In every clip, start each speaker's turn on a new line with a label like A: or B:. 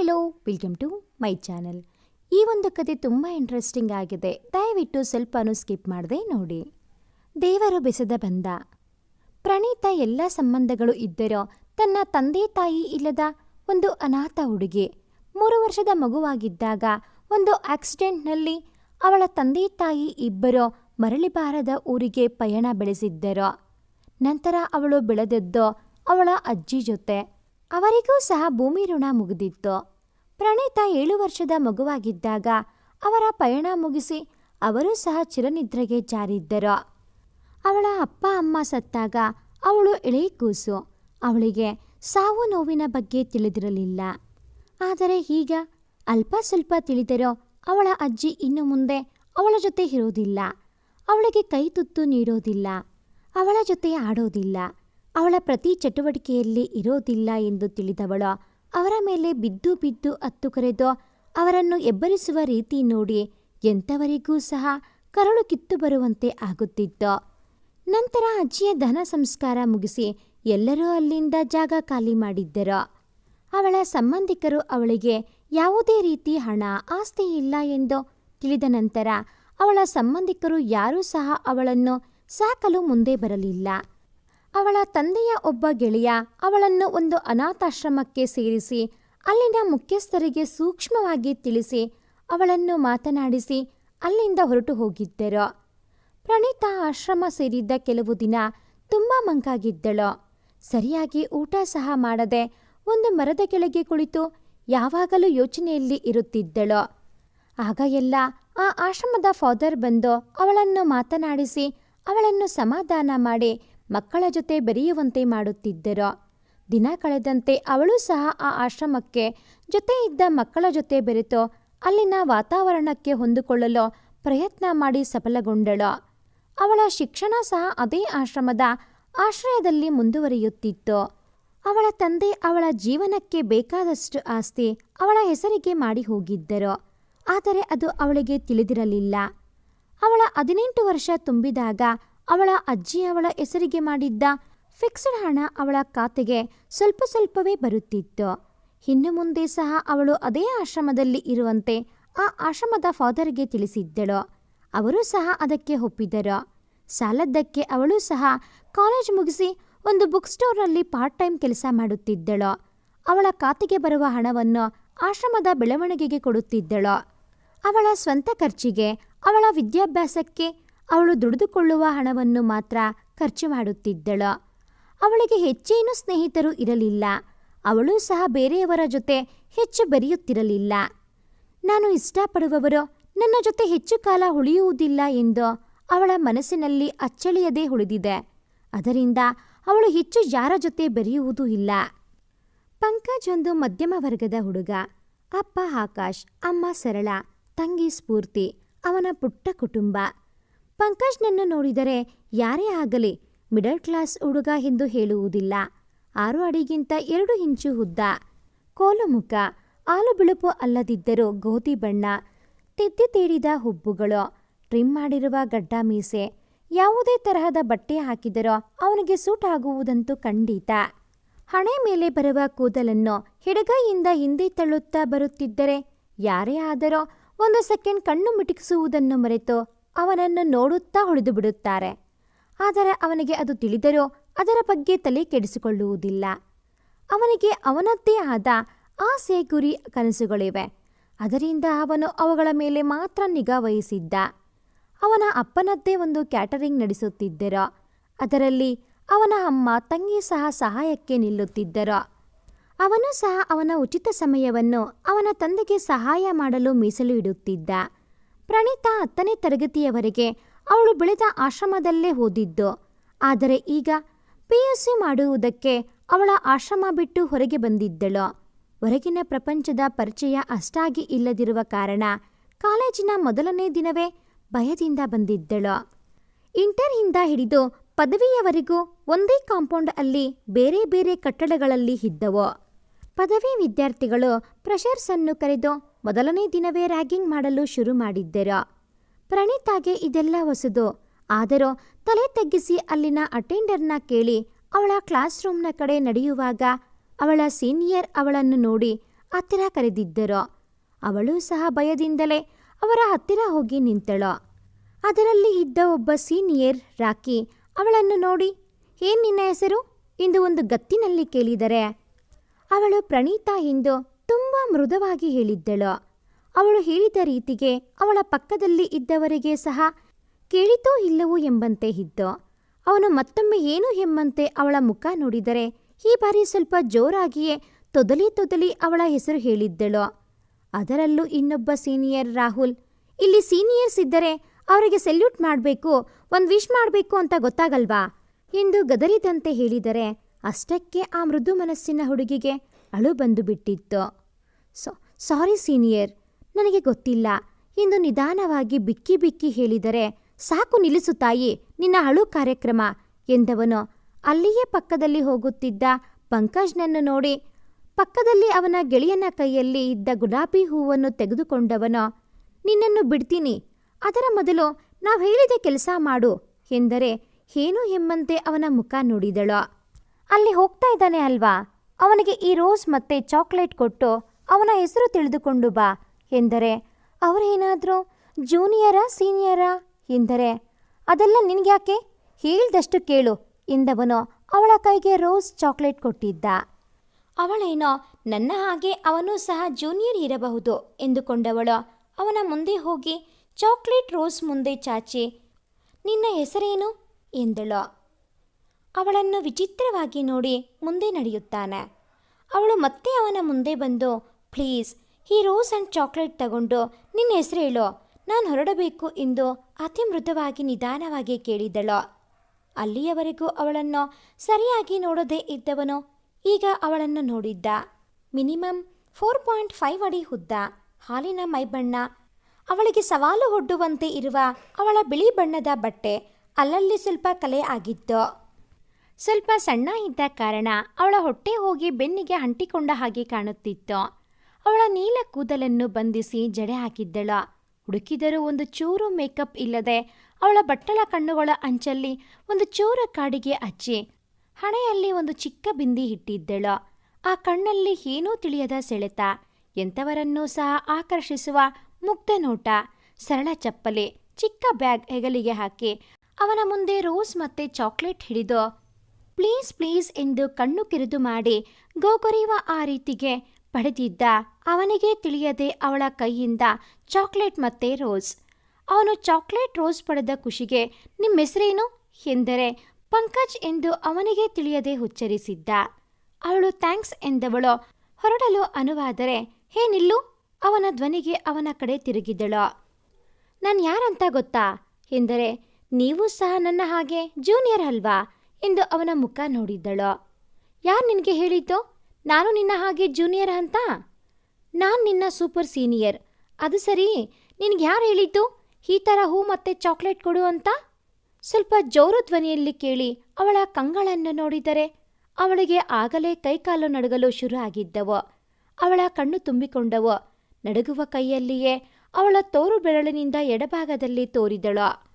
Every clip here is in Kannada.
A: Hello welcome to my channel ಈ ಒಂದು ಕತೆ ತುಂಬ ಇಂಟ್ರೆಸ್ಟಿಂಗ್ ಆಗಿದೆ. ದಯವಿಟ್ಟು ಸ್ವಲ್ಪನೂ ಸ್ಕಿಪ್ ಮಾಡದೆ ನೋಡಿ. ದೇವರು ಬೆಸೆದ ಬಂದ. ಪ್ರಣೀತ ಎಲ್ಲ ಸಂಬಂಧಗಳು ಇದ್ದರೋ ತನ್ನ ತಂದೆ ತಾಯಿ ಇಲ್ಲದ ಒಂದು ಅನಾಥ ಹುಡುಗಿ ಮೂರು ವರ್ಷದ ಮಗುವಾಗಿದ್ದಾಗ ಒಂದು ಆಕ್ಸಿಡೆಂಟ್ನಲ್ಲಿ ಅವಳ ತಂದೆ ತಾಯಿ ಇಬ್ಬರು ಮರಳಿಬಾರದ ಊರಿಗೆ ಪಯಣ ಬೆಳೆಸಿದ್ದರೋ. ನಂತರ ಅವಳು ಬೆಳೆದದ್ದು ಅವಳ ಅಜ್ಜಿ ಜೊತೆ. ಅವರಿಗೂ ಸಹ ಭೂಮಿ ಋಣ ಮುಗಿದಿತ್ತು. ಪ್ರಣೀತ ಏಳು ವರ್ಷದ ಮಗುವಾಗಿದ್ದಾಗ ಅವರ ಪಯಣ ಮುಗಿಸಿ ಅವರೂ ಸಹ ಚಿರನಿದ್ರೆಗೆ ಜಾರಿದ್ದರು. ಅವಳ ಅಪ್ಪ ಅಮ್ಮ ಸತ್ತಾಗ ಅವಳು ಎಳೆ ಕೂಸು. ಅವಳಿಗೆ ಸಾವು ನೋವಿನ ಬಗ್ಗೆ ತಿಳಿದಿರಲಿಲ್ಲ. ಆದರೆ ಈಗ ಅಲ್ಪ ಸ್ವಲ್ಪ ತಿಳಿದರೋ ಅವಳ ಅಜ್ಜಿ ಇನ್ನು ಮುಂದೆ ಅವಳ ಜೊತೆ ಇರೋದಿಲ್ಲ. ಅವಳಿಗೆ ಕೈ ತುತ್ತು ನೀಡೋದಿಲ್ಲ. ಅವಳ ಜೊತೆ ಆಡೋದಿಲ್ಲ. ಅವಳ ಪ್ರತಿ ಚಟುವಟಿಕೆಯಲ್ಲಿ ಇರೋದಿಲ್ಲ ಎಂದು ತಿಳಿದವಳು. ಅವರ ಮೇಲೆ ಬಿದ್ದು ಬಿದ್ದು ಅತ್ತು ಕರೆದು, ಅವರನ್ನು ಎಬ್ಬರಿಸುವ ರೀತಿ ನೋಡಿ ಎಂಥವರಿಗೂ ಸಹ ಕರಳು ಕಿತ್ತು ಬರುವಂತೆ ಆಗುತ್ತಿತ್ತು. ನಂತರ ಅಜ್ಜಿಯ ಧನ ಸಂಸ್ಕಾರ ಮುಗಿಸಿ ಎಲ್ಲರೂ ಅಲ್ಲಿಂದ ಜಾಗ ಖಾಲಿ ಮಾಡಿದ್ದರು. ಅವಳ ಸಂಬಂಧಿಕರು ಅವಳಿಗೆ ಯಾವುದೇ ರೀತಿ ಹಣ, ಆಸ್ತಿ ಇಲ್ಲ ಎಂದು ತಿಳಿದ ನಂತರ ಅವಳ ಸಂಬಂಧಿಕರು ಯಾರೂ ಸಹ ಅವಳನ್ನು ಸಾಕಲು ಮುಂದೆ ಬರಲಿಲ್ಲ. ಅವಳ ತಂದೆಯ ಒಬ್ಬ ಗೆಳೆಯ ಅವಳನ್ನು ಒಂದು ಅನಾಥಾಶ್ರಮಕ್ಕೆ ಸೇರಿಸಿ, ಅಲ್ಲಿನ ಮುಖ್ಯಸ್ಥರಿಗೆ ಸೂಕ್ಷ್ಮವಾಗಿ ತಿಳಿಸಿ, ಅವಳನ್ನು ಮಾತನಾಡಿಸಿ ಅಲ್ಲಿಂದ ಹೊರಟು ಹೋಗಿದ್ದರು ಪ್ರಣೀತಾ ಆಶ್ರಮ ಸೇರಿದ್ದ ಕೆಲವು ದಿನ ತುಂಬ ಮಂಕಾಗಿದ್ದಳು. ಸರಿಯಾಗಿ ಊಟ ಸಹ ಮಾಡದೆ ಒಂದು ಮರದ ಕೆಳಗೆ ಕುಳಿತು ಯಾವಾಗಲೂ ಯೋಚನೆಯಲ್ಲಿ ಇರುತ್ತಿದ್ದಳು. ಆಗ ಎಲ್ಲ ಆ ಆಶ್ರಮದ ಫಾದರ್ ಬಂದು ಅವಳನ್ನು ಮಾತನಾಡಿಸಿ ಅವಳನ್ನು ಸಮಾಧಾನ ಮಾಡಿ ಮಕ್ಕಳ ಜೊತೆ ಬೆರೆಯುವಂತೆ ಮಾಡುತ್ತಿದ್ದರು. ದಿನ ಕಳೆದಂತೆ ಅವಳು ಸಹ ಆ ಆಶ್ರಮಕ್ಕೆ ಜೊತೆ ಇದ್ದ ಮಕ್ಕಳ ಜೊತೆ ಬೆರೆತು ಅಲ್ಲಿನ ವಾತಾವರಣಕ್ಕೆ ಹೊಂದಿಕೊಳ್ಳಲು ಪ್ರಯತ್ನ ಮಾಡಿ ಸಫಲಗೊಂಡಳು. ಅವಳ ಶಿಕ್ಷಣ ಸಹ ಅದೇ ಆಶ್ರಮದ ಆಶ್ರಯದಲ್ಲಿ ಮುಂದುವರಿಯುತ್ತಿತ್ತು. ಅವಳ ತಂದೆ ಅವಳ ಜೀವನಕ್ಕೆ ಬೇಕಾದಷ್ಟು ಆಸ್ತಿ ಅವಳ ಹೆಸರಿಗೆ ಮಾಡಿ ಹೋಗಿದ್ದರು. ಆದರೆ ಅದು ಅವಳಿಗೆ ತಿಳಿದಿರಲಿಲ್ಲ. ಅವಳ ಹದಿನೆಂಟು ವರ್ಷ ತುಂಬಿದಾಗ ಅವಳ ಅಜ್ಜಿ ಅವಳ ಹೆಸರಿಗೆ ಮಾಡಿದ್ದ ಫಿಕ್ಸ್ಡ್ ಹಣ ಅವಳ ಖಾತೆಗೆ ಸ್ವಲ್ಪ ಸ್ವಲ್ಪವೇ ಬರುತ್ತಿತ್ತು. ಇನ್ನು ಮುಂದೆ ಸಹ ಅವಳು ಅದೇ ಆಶ್ರಮದಲ್ಲಿ ಇರುವಂತೆ ಆ ಆಶ್ರಮದ ಫಾದರ್ಗೆ ತಿಳಿಸಿದ್ದಳು. ಅವರು ಸಹ ಅದಕ್ಕೆ ಒಪ್ಪಿದರು. ಸಾಲದ್ದಕ್ಕೆ ಅವಳು ಸಹ ಕಾಲೇಜ್ ಮುಗಿಸಿ ಒಂದು ಬುಕ್ ಸ್ಟೋರ್ನಲ್ಲಿ ಪಾರ್ಟ್ ಟೈಮ್ ಕೆಲಸ ಮಾಡುತ್ತಿದ್ದಳು. ಅವಳ ಖಾತೆಗೆ ಬರುವ ಹಣವನ್ನು ಆಶ್ರಮದ ಬೆಳವಣಿಗೆಗೆ ಕೊಡುತ್ತಿದ್ದಳು. ಅವಳ ಸ್ವಂತ ಖರ್ಚಿಗೆ ಅವಳ ವಿದ್ಯಾಭ್ಯಾಸಕ್ಕೆ ಅವಳು ದುಡಿದುಕೊಳ್ಳುವ ಹಣವನ್ನು ಮಾತ್ರ ಖರ್ಚು ಮಾಡುತ್ತಿದ್ದಳು. ಅವಳಿಗೆ ಹೆಚ್ಚೇನೂ ಸ್ನೇಹಿತರು ಇರಲಿಲ್ಲ. ಅವಳು ಸಹ ಬೇರೆಯವರ ಜೊತೆ ಹೆಚ್ಚು ಬೆರೆಯುತ್ತಿರಲಿಲ್ಲ. ನಾನು ಇಷ್ಟಪಡುವವರು ನನ್ನ ಜೊತೆ ಹೆಚ್ಚು ಕಾಲ ಉಳಿಯುವುದಿಲ್ಲ ಎಂದು ಅವಳ ಮನಸ್ಸಿನಲ್ಲಿ ಅಚ್ಚಳಿಯದೇ ಉಳಿದಿದೆ. ಅದರಿಂದ ಅವಳು ಹೆಚ್ಚು ಯಾರ ಜೊತೆ ಬೆರೆಯುವುದೂ ಇಲ್ಲ. ಪಂಕಜ್ ಒಂದು ಮಧ್ಯಮ ವರ್ಗದ ಹುಡುಗ. ಅಪ್ಪ ಆಕಾಶ್, ಅಮ್ಮ ಸರಳ, ತಂಗಿ ಸ್ಫೂರ್ತಿ, ಅವನ ಪುಟ್ಟ ಕುಟುಂಬ. ಪಂಕಜ್ನನ್ನು ನೋಡಿದರೆ ಯಾರೇ ಆಗಲಿ ಮಿಡಲ್ ಕ್ಲಾಸ್ ಹುಡುಗ ಎಂದು ಹೇಳುವುದಿಲ್ಲ. ಆರು ಅಡಿಗಿಂತ ಎರಡು ಇಂಚು ಉದ್ದ. ಕೋಲು ಮುಖ ಆಲು ಬಿಳುಪು ಅಲ್ಲದಿದ್ದರೂ ಗೋಧಿ ಬಣ್ಣ, ತಿದ್ದಿ ತೀಡಿದ ಹುಬ್ಬುಗಳು ಟ್ರಿಮ್ ಮಾಡಿರುವ ಗಡ್ಡ ಮೀಸೆ, ಯಾವುದೇ ತರಹದ ಬಟ್ಟೆ ಹಾಕಿದರೋ ಅವನಿಗೆ ಸೂಟ್ ಆಗುವುದಂತೂ ಖಂಡಿತ. ಹಣೆ ಮೇಲೆ ಬರುವ ಕೂದಲನ್ನು ಹಿಡಗೈಯಿಂದ ಹಿಂದೆ ತಳ್ಳುತ್ತಾ ಬರುತ್ತಿದ್ದರೆ ಯಾರೇ ಆದರೂ ಒಂದು ಸೆಕೆಂಡ್ ಕಣ್ಣು ಮಿಟುಕಿಸುವುದನ್ನು ಮರೆತು ಅವನನ್ನು ನೋಡುತ್ತಾ ಹೊಡೆದು ಬಿಡುತ್ತಾರೆ. ಆದರೆ ಅವನಿಗೆ ಅದು ತಿಳಿದರೂ ಅದರ ಬಗ್ಗೆ ತಲೆ ಕೆಡಿಸಿಕೊಳ್ಳುವುದಿಲ್ಲ. ಅವನಿಗೆ ಅವನದ್ದೇ ಆದ ಆಸೆ ಗುರಿ ಕನಸುಗಳಿವೆ. ಅದರಿಂದ ಅವನು ಅವುಗಳ ಮೇಲೆ ಮಾತ್ರ ನಿಗಾ ವಹಿಸಿದ್ದ. ಅವನ ಅಪ್ಪನದ್ದೇ ಒಂದು ಕ್ಯಾಟರಿಂಗ್ ನಡೆಸುತ್ತಿದ್ದರು. ಅದರಲ್ಲಿ ಅವನ ಅಮ್ಮ ತಂಗಿ ಸಹ ಸಹಾಯಕ್ಕೆ ನಿಲ್ಲುತ್ತಿದ್ದರು. ಅವನು ಸಹ ಅವನ ಉಚಿತ ಸಮಯವನ್ನು ಅವನ ತಂದೆಗೆ ಸಹಾಯ ಮಾಡಲು ಮೀಸಲು ಇಡುತ್ತಿದ್ದ. ಪ್ರಣೀತಾ ಹತ್ತನೇ ತರಗತಿಯವರೆಗೆ ಅವಳು ಬೆಳೆದ ಆಶ್ರಮದಲ್ಲೇ ಓದಿದ್ದು. ಆದರೆ ಈಗ ಪಿ ಯು ಸಿ ಮಾಡುವುದಕ್ಕೆ ಅವಳ ಆಶ್ರಮ ಬಿಟ್ಟು ಹೊರಗೆ ಬಂದಿದ್ದಳು. ಹೊರಗಿನ ಪ್ರಪಂಚದ ಪರಿಚಯ ಅಷ್ಟಾಗಿ ಇಲ್ಲದಿರುವ ಕಾರಣ ಕಾಲೇಜಿನ ಮೊದಲನೇ ದಿನವೇ ಭಯದಿಂದ ಬಂದಿದ್ದಳು. ಇಂಟರ್ನಿಂದ ಹಿಡಿದು ಪದವಿಯವರೆಗೂ ಒಂದೇ ಕಾಂಪೌಂಡ್ ಅಲ್ಲಿ ಬೇರೆ ಬೇರೆ ಕಟ್ಟಡಗಳಲ್ಲಿ ಇದ್ದವು. ಪದವಿ ವಿದ್ಯಾರ್ಥಿಗಳು ಪ್ರೆಷರ್ಸನ್ನು ಕರೆದು ಮೊದಲನೇ ದಿನವೇ ರ್ಯಾಗಿಂಗ್ ಮಾಡಲು ಶುರು ಮಾಡಿದ್ದರು? ಪ್ರಣೀತಾಗೆ ಇದೆಲ್ಲ ಹೊಸದು. ಆದರೂ ತಲೆ ತಗ್ಗಿಸಿ ಅಲ್ಲಿನ ಅಟೆಂಡರ್ನ ಕೇಳಿ ಅವಳ ಕ್ಲಾಸ್ ರೂಮ್ನ ಕಡೆ ನಡೆಯುವಾಗ ಅವಳ ಸೀನಿಯರ್ ಅವಳನ್ನು ನೋಡಿ ಹತ್ತಿರ ಕರೆದಿದ್ದರು. ಅವಳು ಸಹ ಭಯದಿಂದಲೇ ಅವರ ಹತ್ತಿರ ಹೋಗಿ ನಿಂತಳು. ಅದರಲ್ಲಿ ಇದ್ದ ಒಬ್ಬ ಸೀನಿಯರ್ ರಾಕಿ ಅವಳನ್ನು ನೋಡಿ, ಏನ್ ನಿನ್ನ ಹೆಸರು? ಎಂದು ಒಂದು ಗತ್ತಿನಲ್ಲಿ ಕೇಳಿದರೆ, ಅವಳು ಪ್ರಣೀತಾ ಎಂದು ಮೃದುವಾಗಿ ಹೇಳಿದ್ದಳು. ಅವಳು ಹೇಳಿದ ರೀತಿಗೆ ಅವಳ ಪಕ್ಕದಲ್ಲಿ ಇದ್ದವರಿಗೆ ಸಹ ಕೇಳಿತೋ ಇಲ್ಲವೋ ಎಂಬಂತೆ ಇದ್ದು ಅವನು ಮತ್ತೊಮ್ಮೆ ಏನು ಎಂಬಂತೆ ಅವಳ ಮುಖ ನೋಡಿದರೆ ಈ ಬಾರಿ ಸ್ವಲ್ಪ ಜೋರಾಗಿಯೇ ತೊದಲಿ ತೊದಲಿ ಅವಳ ಹೆಸರು ಹೇಳಿದ್ದಳು. ಅದರಲ್ಲೂ ಇನ್ನೊಬ್ಬ ಸೀನಿಯರ್ ರಾಹುಲ್. ಇಲ್ಲಿ ಸೀನಿಯರ್ಸ್ ಇದ್ದರೆ ಅವರಿಗೆ ಸೆಲ್ಯೂಟ್ ಮಾಡಬೇಕು ಒಂದು ವಿಶ್ ಮಾಡಬೇಕು ಅಂತ ಗೊತ್ತಾಗಲ್ವಾ? ಎಂದು ಗದರಿದಂತೆ ಹೇಳಿದರೆ ಅಷ್ಟಕ್ಕೆ ಆ ಮೃದು ಮನಸ್ಸಿನ ಹುಡುಗಿಗೆ ಅಳು ಬಂದು ಬಿಟ್ಟಿತ್ತು. ಸೊ ಸಾರಿ ಸೀನಿಯರ್ ನನಗೆ ಗೊತ್ತಿಲ್ಲ. ಎಂದು ನಿಧಾನವಾಗಿ ಬಿಕ್ಕಿ ಬಿಕ್ಕಿ ಹೇಳಿದರೆ, ಸಾಕು ನಿಲ್ಲಿಸು ತಾಯಿ, ನಿನ್ನ ಅಳು ಕಾರ್ಯಕ್ರಮ ಎಂದವನು. ಅಲ್ಲಿಯೇ ಪಕ್ಕದಲ್ಲಿ ಹೋಗುತ್ತಿದ್ದ ಪಂಕಜ್ನನ್ನು ನೋಡಿ, ಪಕ್ಕದಲ್ಲಿ ಅವನ ಗೆಳೆಯನ ಕೈಯಲ್ಲಿ ಇದ್ದ ಗುಲಾಬಿ ಹೂವನ್ನು ತೆಗೆದುಕೊಂಡವನು. ನಿನ್ನನ್ನು ಬಿಡ್ತೀನಿ. ಅದರ ಮೊದಲು ನಾವು ಹೇಳಿದ ಕೆಲಸ ಮಾಡು ಎಂದರೆ, ಏನು ಎಂಬಂತೆ ಅವನ ಮುಖ ನೋಡಿದಳು. ಅಲ್ಲಿ ಹೋಗ್ತಾ ಇದ್ದಾನೆ ಅಲ್ವಾ? ಅವನಿಗೆ ಈ ರೋಸ್ ಮತ್ತೆ ಚಾಕ್ಲೇಟ್ ಕೊಟ್ಟು ಅವನ ಹೆಸರು ತಿಳಿದುಕೊಂಡು ಬಾ ಎಂದರೆ, ಅವರೇನಾದರೂ ಜೂನಿಯರಾ, ಸೀನಿಯರಾ ಎಂದರೆ, ಅದೆಲ್ಲ ನಿನಗ್ಯಾಕೆ? ಹೇಳ್ದಷ್ಟು ಕೇಳು ಎಂದವನು ಅವಳ ಕೈಗೆ ರೋಸ್ ಚಾಕ್ಲೇಟ್ ಕೊಟ್ಟಿದ್ದ. ಅವಳೇನೋ ನನ್ನ ಹಾಗೆ ಅವನು ಸಹ ಜೂನಿಯರ್ ಇರಬಹುದು ಎಂದುಕೊಂಡವಳು ಅವನ ಮುಂದೆ ಹೋಗಿ ಚಾಕ್ಲೇಟ್ ರೋಸ್ ಮುಂದೆ ಚಾಚಿ, ನಿನ್ನ ಹೆಸರೇನು? ಎಂದಳು. ಅವಳನ್ನು ವಿಚಿತ್ರವಾಗಿ ನೋಡಿ ಮುಂದೆ ನಡೆಯುತ್ತಾನೆ. ಅವಳು ಮತ್ತೆ ಅವನ ಮುಂದೆ ಬಂದು ಪ್ಲೀಸ್ ಈ ರೋಸ್ ಆ್ಯಂಡ್ ಚಾಕ್ಲೇಟ್ ತಗೊಂಡು ನಿನ್ನ ಹೆಸರು ಹೇಳು. ನಾನು ಹೊರಡಬೇಕು ಎಂದು ಅತಿ ಮೃದುವಾಗಿ ನಿಧಾನವಾಗಿ ಕೇಳಿದಳು. ಅಲ್ಲಿಯವರೆಗೂ ಅವಳನ್ನು ಸರಿಯಾಗಿ ನೋಡದೇ ಇದ್ದವನು ಈಗ ಅವಳನ್ನು ನೋಡಿದ್ದ. ಮಿನಿಮಮ್ ಫೋರ್ ಪಾಯಿಂಟ್ ಫೈವ್ ಅಡಿ ಉದ್ದ. ಹಾಲಿನ ಮೈಬಣ್ಣ, ಅವಳಿಗೆ ಸವಾಲು ಒಡ್ಡುವಂತೆ ಇರುವ ಅವಳ ಬಿಳಿ ಬಣ್ಣದ ಬಟ್ಟೆ ಅಲ್ಲಲ್ಲಿ ಸ್ವಲ್ಪ ಕಲೆ ಆಗಿತ್ತು. ಸ್ವಲ್ಪ ಸಣ್ಣ ಇದ್ದ ಕಾರಣ ಅವಳ ಹೊಟ್ಟೆ ಹೋಗಿ ಬೆನ್ನಿಗೆ ಅಂಟಿಕೊಂಡ ಹಾಗೆ ಕಾಣುತ್ತಿತ್ತು. ಅವಳ ನೀಲ ಕೂದಲನ್ನು ಬಂಧಿಸಿ ಜಡೆ ಹಾಕಿದ್ದಳು. ಹುಡುಕಿದರೂ ಒಂದು ಚೂರು ಮೇಕಪ್ ಇಲ್ಲದೆ ಅವಳ ಬಟ್ಟಲ ಕಣ್ಣುಗಳ ಅಂಚಲ್ಲಿ ಒಂದು ಚೂರ ಕಾಡಿಗೆ ಹಚ್ಚಿ ಹಣೆಯಲ್ಲಿ ಒಂದು ಚಿಕ್ಕ ಬಿಂದಿ ಇಟ್ಟಿದ್ದಳು. ಆ ಕಣ್ಣಲ್ಲಿ ಏನೂ ತಿಳಿಯದ ಸೆಳೆತ. ಎಂಥವರನ್ನೂ ಸಹ ಆಕರ್ಷಿಸುವ ಮುಗ್ಧ ನೋಟ. ಸರಳ ಚಪ್ಪಲಿ, ಚಿಕ್ಕ ಬ್ಯಾಗ್ ಹೆಗಲಿಗೆ ಹಾಕಿ ಅವನ ಮುಂದೆ ರೋಸ್ ಮತ್ತೆ ಚಾಕ್ಲೇಟ್ ಹಿಡಿದು, ಪ್ಲೀಸ್ ಪ್ಲೀಸ್ ಎಂದು ಕಣ್ಣು ಕಿರಿದು ಮಾಡಿ ಗೋಗೊರೆಯುವ ಆ ರೀತಿಗೆ ಪಡೆದಿದ್ದ ಅವನಿಗೆ ತಿಳಿಯದೆ ಅವಳ ಕೈಯಿಂದ ಚಾಕ್ಲೇಟ್ ಮತ್ತೆ ರೋಸ್. ಅವನು ಚಾಕ್ಲೇಟ್ ರೋಸ್ ಪಡೆದ ಖುಷಿಗೆ ನಿಮ್ಮ ಹೆಸರೇನು ಎಂದರೆ ಪಂಕಜ್ ಎಂದು ಅವನಿಗೆ ತಿಳಿಯದೆ ಉಚ್ಚರಿಸಿದ್ದ. ಅವಳು ಥ್ಯಾಂಕ್ಸ್ ಎಂದವಳು. ಹೊರಡಲು ಅನುವಾದರೆ, ಹೇ ನಿಲ್ಲು, ಅವನ ಧ್ವನಿಗೆ ಅವನ ಕಡೆ ತಿರುಗಿದಳು. ನಾನು ಯಾರಂತ ಗೊತ್ತಾ? ಎಂದರೆ, ನೀವು ಸಹ ನನ್ನ ಹಾಗೆ ಜೂನಿಯರ್ ಅಲ್ವಾ? ಎಂದು ಅವನ ಮುಖ ನೋಡಿದ್ದಳು. ಯಾರು ನಿನಗೆ ಹೇಳಿದ್ದು? ನಾನು ನಿನ್ನ ಹಾಗೆ ಜೂನಿಯರ್ ಅಂತ? ನಾನು ನಿನ್ನ ಸೂಪರ್ ಸೀನಿಯರ್. ಅದು ಸರಿ. ನಿನಗೆ ಯಾರು ಹೇಳಿದ್ದು? ಈ ಥರ ಹೂ ಮತ್ತೆ ಚಾಕ್ಲೇಟ್ ಕೊಡು ಅಂತ? ಸ್ವಲ್ಪ ಜೋರ ಧ್ವನಿಯಲ್ಲಿ ಕೇಳಿ ಅವಳ ಕಂಗಳನ್ನು ನೋಡಿದರೆ ಅವಳಿಗೆ ಆಗಲೇ ಕೈಕಾಲು ನಡುಗಲು ಶುರು ಆಗಿದ್ದವು. ಅವಳ ಕಣ್ಣು ತುಂಬಿಕೊಂಡವು. ನಡುಗುವ ಕೈಯಲ್ಲಿಯೇ ಅವಳ ತೋರು ಬೆರಳಿನಿಂದ ಎಡಭಾಗದಲ್ಲಿ ತೋರಿದಳು.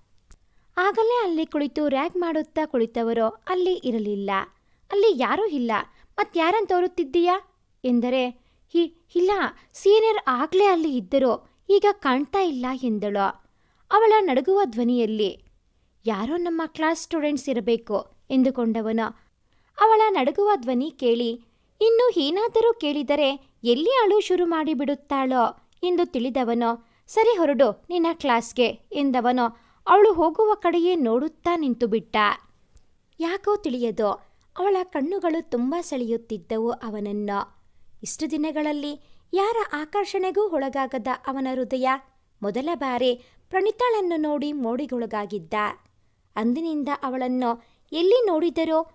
A: ಆಗಲೇ ಅಲ್ಲಿ ಕುಳಿತು ರ್ಯಾಗ್ ಮಾಡುತ್ತಾ ಕುಳಿತವರು ಅಲ್ಲಿ ಇರಲಿಲ್ಲ. ಅಲ್ಲಿ ಯಾರೂ ಇಲ್ಲ. ಮತ್ತಾರನ್ನು ತೋರುತ್ತಿದ್ದೀಯಾ? ಎಂದರೆ, ಹಿ, ಇಲ್ಲ, ಸೀನಿಯರ್ ಆಗಲೇ ಅಲ್ಲಿ ಇದ್ದರು ಈಗ ಕಾಣ್ತಾ ಇಲ್ಲ ಎಂದಳು. ಅವಳ ನಡುಗುವ ಧ್ವನಿಯಲ್ಲಿ, ಯಾರೋ ನಮ್ಮ ಕ್ಲಾಸ್ ಸ್ಟೂಡೆಂಟ್ಸ್ ಇರಬೇಕು ಎಂದುಕೊಂಡವನು. ಅವಳ ನಡುಗುವ ಧ್ವನಿ ಕೇಳಿ, ಇನ್ನು ಏನಾದರೂ ಕೇಳಿದರೆ ಎಲ್ಲಿ ಅಳು ಶುರು ಮಾಡಿಬಿಡುತ್ತಾಳೋ ಎಂದು ತಿಳಿದವನು. ಸರಿ ಹೊರಡು, ನಿನ್ನ ಕ್ಲಾಸ್ಗೆ ಎಂದವನು. ಅವಳು ಹೋಗುವ ಕಡೆಯೇ ನೋಡುತ್ತಾ ನಿಂತುಬಿಟ್ಟ. ಯಾಕೋ ತಿಳಿಯದು ಅವಳ ಕಣ್ಣುಗಳು ತುಂಬ ಸೆಳೆಯುತ್ತಿದ್ದವು ಅವನನ್ನು. ಇಷ್ಟು ದಿನಗಳಲ್ಲಿ ಯಾರ ಆಕರ್ಷಣೆಗೂ ಒಳಗಾಗದ ಅವನ ಹೃದಯ? ಮೊದಲ ಬಾರಿ ಪ್ರಣಿತಾಳನ್ನು ನೋಡಿ ಮೋಡಿಗೊಳಗಾಗಿದ್ದ. ಅಂದಿನಿಂದ ಅವಳನ್ನು ಎಲ್ಲಿ ನೋಡಿದರೋ,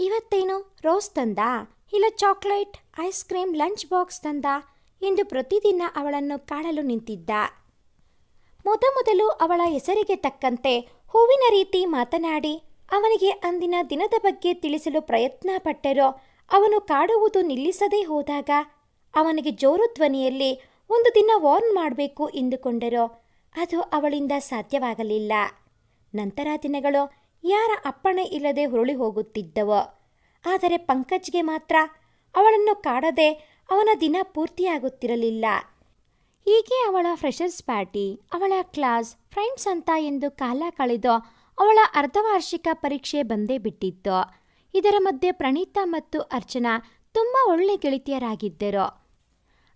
A: ಇವತ್ತೇನು ರೋಸ್ ತಂದ? ಇಲ್ಲ chocolate, ice cream, lunch box ತಂದ? ಎಂದು ಪ್ರತಿದಿನ ಅವಳನ್ನು ಕಾಣಲು ನಿಂತಿದ್ದ. ಮೊದಮೊದಲು ಅವಳ ಹೆಸರಿಗೆ ತಕ್ಕಂತೆ ಹೂವಿನ ರೀತಿ ಮಾತನಾಡಿ ಅವನಿಗೆ ಅಂದಿನ ದಿನದ ಬಗ್ಗೆ ತಿಳಿಸಲು ಪ್ರಯತ್ನ ಪಟ್ಟರೋ ಅವನು ಕಾಡುವುದು ನಿಲ್ಲಿಸದೇ ಹೋದಾಗ ಅವನಿಗೆ ಜೋರು ಧ್ವನಿಯಲ್ಲಿ, ಒಂದು ದಿನ ವಾರ್ನ್ ಮಾಡಬೇಕು ಎಂದುಕೊಂಡರೋ, ಅದು ಅವಳಿಂದ ಸಾಧ್ಯವಾಗಲಿಲ್ಲ. ನಂತರ ದಿನಗಳು ಯಾರ ಅಪ್ಪಣೆ ಇಲ್ಲದೆ ಹುರುಳಿ ಹೋಗುತ್ತಿದ್ದವು, ಆದರೆ ಪಂಕಜ್ಗೆ ಮಾತ್ರ ಅವಳನ್ನು ಕಾಡದೆ ಅವನ ದಿನ ಪೂರ್ತಿಯಾಗುತ್ತಿರಲಿಲ್ಲ. ಹೀಗೆ ಅವಳ ಫ್ರೆಷರ್ಸ್ ಪಾರ್ಟಿ, ಅವಳ ಕ್ಲಾಸ್, ಫ್ರೆಂಡ್ಸ್ ಅಂತ ಎಂದು ಕಾಲ ಕಳೆದು ಅವಳ ಅರ್ಧವಾರ್ಷಿಕ ಪರೀಕ್ಷೆ ಬಂದೇ ಬಿಟ್ಟಿತ್ತು. ಇದರ ಮಧ್ಯೆ ಪ್ರಣೀತಾ ಮತ್ತು ಅರ್ಚನಾ ತುಂಬ ಒಳ್ಳೆ ಗೆಳತಿಯರಾಗಿದ್ದರು.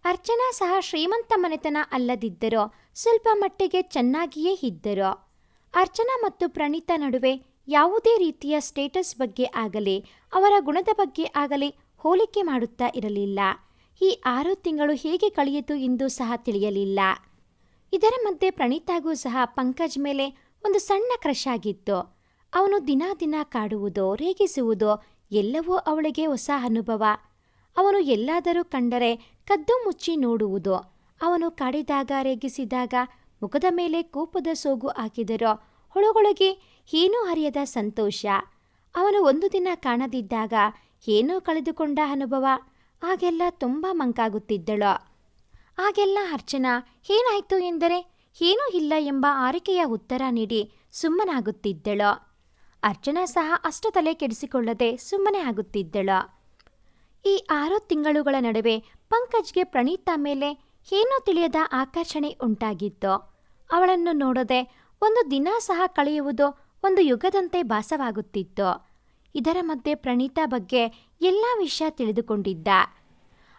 A: ಅರ್ಚನಾ ಸಹ ಶ್ರೀಮಂತ ಮನೆತನ ಅಲ್ಲದಿದ್ದರು ಸ್ವಲ್ಪ ಮಟ್ಟಿಗೆ ಚೆನ್ನಾಗಿಯೇ ಇದ್ದರು. ಅರ್ಚನಾ ಮತ್ತು ಪ್ರಣೀತಾ ನಡುವೆ ಯಾವುದೇ ರೀತಿಯ ಸ್ಟೇಟಸ್ ಬಗ್ಗೆ ಆಗಲಿ, ಅವರ ಗುಣದ ಬಗ್ಗೆ ಆಗಲಿ ಹೋಲಿಕೆ ಮಾಡುತ್ತಾ ಇರಲಿಲ್ಲ. ಈ ಆರು ತಿಂಗಳು ಹೇಗೆ ಕಳೆಯಿತು ಎಂದು ಸಹ ತಿಳಿಯಲಿಲ್ಲ. ಇದರ ಮಧ್ಯೆ ಪ್ರಣೀತಾಗೂ ಸಹ ಪಂಕಜ್ ಮೇಲೆ ಒಂದು ಸಣ್ಣ ಕ್ರಶ್ ಆಗಿತ್ತು. ಅವನು ದಿನ ದಿನ ಕಾಡುವುದೋ, ರೇಗಿಸುವುದೋ, ಎಲ್ಲವೂ ಅವಳಿಗೆ ಹೊಸ ಅನುಭವ. ಅವನು ಎಲ್ಲಾದರೂ ಕಂಡರೆ ಕದ್ದು ಮುಚ್ಚಿ ನೋಡುವುದು. ಅವನು ಕಾಡಿದಾಗ, ರೇಗಿಸಿದಾಗ, ಮುಖದ ಮೇಲೆ ಕೋಪದ ಸೋಗು ಹಾಕಿದರೋ ಒಳಗೊಳಗೆ ಏನೂ ಅರಿಯದ ಸಂತೋಷ. ಅವನು ಒಂದು ದಿನ ಕಾಣದಿದ್ದಾಗ ಏನೋ ಕಳೆದುಕೊಂಡ ಅನುಭವ. ಆಗೆಲ್ಲ ತುಂಬ ಮಂಕಾಗುತ್ತಿದ್ದಳು. ಆಗೆಲ್ಲ ಅರ್ಚನಾ, ಏನಾಯ್ತು ಎಂದರೆ ಏನೂ ಇಲ್ಲ ಎಂಬ ಆರಿಕೆಯ ಉತ್ತರ ನೀಡಿ ಸುಮ್ಮನಾಗುತ್ತಿದ್ದಳು. ಅರ್ಚನಾ ಸಹ ಅಷ್ಟು ತಲೆ ಕೆಡಿಸಿಕೊಳ್ಳದೆ ಸುಮ್ಮನೆ ಆಗುತ್ತಿದ್ದಳು. ಈ ಆರು ತಿಂಗಳುಗಳ ನಡುವೆ ಪಂಕಜ್ಗೆ ಪ್ರಣೀತಾ ಮೇಲೆ ಏನೂ ತಿಳಿಯದ ಆಕರ್ಷಣೆ ಉಂಟಾಗಿತ್ತು. ಅವಳನ್ನು ನೋಡದೆ ಒಂದು ದಿನ ಸಹ ಕಳೆಯುವುದು ಒಂದು ಯುಗದಂತೆ ಭಾಸವಾಗುತ್ತಿತ್ತು. ಇದರ ಮಧ್ಯೆ ಪ್ರಣೀತಾ ಬಗ್ಗೆ ಎಲ್ಲ ವಿಷಯ ತಿಳಿದುಕೊಂಡಿದ್ದ.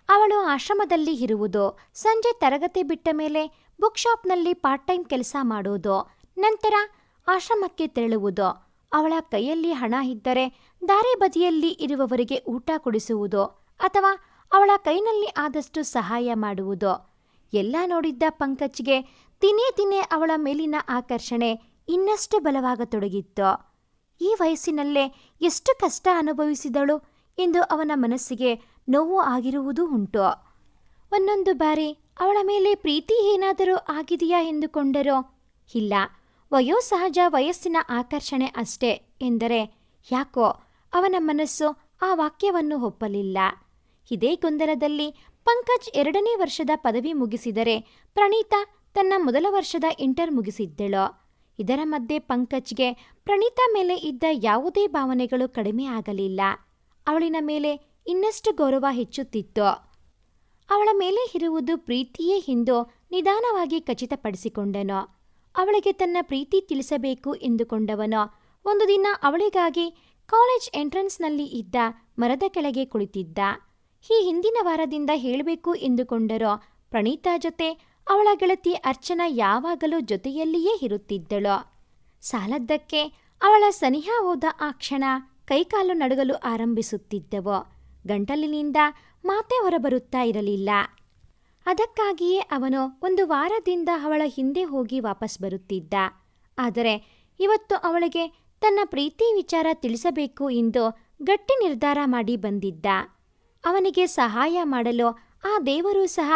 A: ಅವಳು ಆಶ್ರಮದಲ್ಲಿ ಇರುವುದು ಸಂಜೆ ತರಗತಿ ಬಿಟ್ಟ ಮೇಲೆ ಬುಕ್ ಶಾಪ್ನಲ್ಲಿ ಪಾರ್ಟ್ ಟೈಮ್ ಕೆಲಸ ಮಾಡುವುದು ನಂತರ ಆಶ್ರಮಕ್ಕೆ ತೆರಳುವುದು, ಅವಳ ಕೈಯಲ್ಲಿ ಹಣ ಇದ್ದರೆ ದಾರಿ ಬದಿಯಲ್ಲಿ ಇರುವವರಿಗೆ ಊಟ ಕೊಡಿಸುವುದು ಅಥವಾ ಅವಳ ಕೈನಲ್ಲಿ ಆದಷ್ಟು ಸಹಾಯ ಮಾಡುವುದು. ಎಲ್ಲ ನೋಡಿದ್ದ ಪಂಕಜ್ಗೆ ದಿನೇ ದಿನೇ ಅವಳ ಮೇಲಿನ ಆಕರ್ಷಣೆ ಇನ್ನಷ್ಟು ಬಲವಾಗತೊಡಗಿತ್ತು. ಈ ವಯಸ್ಸಿನಲ್ಲೇ ಎಷ್ಟು ಕಷ್ಟ ಅನುಭವಿಸಿದಳು ಎಂದು ಅವನ ಮನಸ್ಸಿಗೆ ನೋವು ಆಗಿರುವುದೂ ಉಂಟು. ಒಂದೊಂದು ಬಾರಿ ಅವಳ ಮೇಲೆ ಪ್ರೀತಿ ಏನಾದರೂ ಆಗಿದೆಯಾ ಎಂದುಕೊಂಡರೋ? ಇಲ್ಲ. ವಯೋಸಹಜ ವಯಸ್ಸಿನ ಆಕರ್ಷಣೆ ಅಷ್ಟೇ ಎಂದರೆ ಯಾಕೋ ಅವನ ಮನಸ್ಸು ಆ ವಾಕ್ಯವನ್ನು ಒಪ್ಪಲಿಲ್ಲ. ಇದೇ ಗೊಂದಲದಲ್ಲಿ ಪಂಕಜ್ ಎರಡನೇ ವರ್ಷದ ಪದವಿ ಮುಗಿಸಿದರೆ ಪ್ರಣೀತಾ ತನ್ನ ಮೊದಲ ವರ್ಷದ ಇಂಟರ್ ಮುಗಿಸಿದ್ದಳು. ಇದರ ಮಧ್ಯೆ ಪಂಕಜ್ಗೆ ಪ್ರಣೀತಾ ಮೇಲೆ ಇದ್ದ ಯಾವುದೇ ಭಾವನೆಗಳು ಕಡಿಮೆ ಆಗಲಿಲ್ಲ. ಅವಳಿನ ಮೇಲೆ ಇನ್ನಷ್ಟು ಗೌರವ ಹೆಚ್ಚುತ್ತಿತ್ತು. ಅವಳ ಮೇಲೆ ಇರುವುದು ಪ್ರೀತಿಯೇ ಎಂದು ನಿಧಾನವಾಗಿ ಖಚಿತಪಡಿಸಿಕೊಂಡನು. ಅವಳಿಗೆ ತನ್ನ ಪ್ರೀತಿ ತಿಳಿಸಬೇಕು ಎಂದುಕೊಂಡವನು. ಒಂದು ದಿನ ಅವಳಿಗಾಗಿ ಕಾಲೇಜ್ ಎಂಟ್ರೆನ್ಸ್ನಲ್ಲಿ ಇದ್ದ ಮರದ ಕೆಳಗೆ ಕುಳಿತಿದ್ದ. ಈ ಹಿಂದಿನ ವಾರದಿಂದ ಹೇಳಬೇಕು ಎಂದುಕೊಂಡರೋ. ಪ್ರಣೀತಾ ಜೊತೆ ಅವಳ ಗೆಳತಿ ಅರ್ಚನಾ ಯಾವಾಗಲೂ ಜೊತೆಯಲ್ಲಿಯೇ ಇರುತ್ತಿದ್ದಳು. ಸಾಲದ್ದಕ್ಕೆ ಅವಳ ಸನಿಹ ಹೋದ ಆ ಕ್ಷಣ ಕೈಕಾಲು ನಡುಗಲು ಆರಂಭಿಸುತ್ತಿದ್ದವು. ಗಂಟಲಿನಿಂದ ಮಾತೆ ಹೊರಬರುತ್ತಾ ಇರಲಿಲ್ಲ. ಅದಕ್ಕಾಗಿಯೇ ಅವನು ಒಂದು ವಾರದಿಂದ ಅವಳ ಹಿಂದೆ ಹೋಗಿ ವಾಪಸ್ ಬರುತ್ತಿದ್ದ. ಆದರೆ ಇವತ್ತು ಅವಳಿಗೆ ತನ್ನ ಪ್ರೀತಿ ವಿಚಾರ ತಿಳಿಸಬೇಕು ಎಂದು ಗಟ್ಟಿ ನಿರ್ಧಾರ ಮಾಡಿ ಬಂದಿದ್ದ. ಅವನಿಗೆ ಸಹಾಯ ಮಾಡಲು ಆ ದೇವರು ಸಹ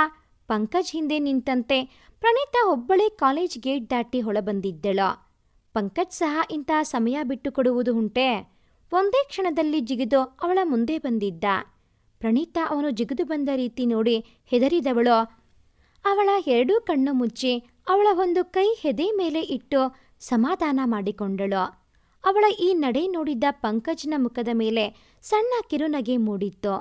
A: ಪಂಕಜ್ ಹಿಂದೆ ನಿಂತಂತೆ ಪ್ರಣೀತಾ ಒಬ್ಬಳೇ ಕಾಲೇಜ್ ಗೇಟ್ ದಾಟಿ ಹೊಳಬಂದಿದ್ದಳು ಪಂಕಜ್ ಸಹ ಇಂತಹ ಸಮಯ ಬಿಟ್ಟುಕೊಡುವುದು ಉಂಟೆ? ಒಂದೇ ಕ್ಷಣದಲ್ಲಿ ಜಿಗಿದು ಅವಳ ಮುಂದೆ ಬಂದಿದ್ದ. ಪ್ರಣೀತಾ ಅವನು ಜಿಗಿದು ಬಂದ ರೀತಿ ನೋಡಿ ಹೆದರಿದವಳು. ಅವಳ ಎರಡೂ ಕಣ್ಣು ಮುಚ್ಚಿ ಅವಳ ಒಂದು ಕೈ ಹೆದೆ ಮೇಲೆ ಇಟ್ಟು ಸಮಾಧಾನ ಮಾಡಿಕೊಂಡಳು. ಅವಳ ಈ ನಡೆ ನೋಡಿದ್ದ ಪಂಕಜ್ನ ಮುಖದ ಮೇಲೆ ಸಣ್ಣ ಕಿರುನಗೆ ಮೂಡಿತ್ತು.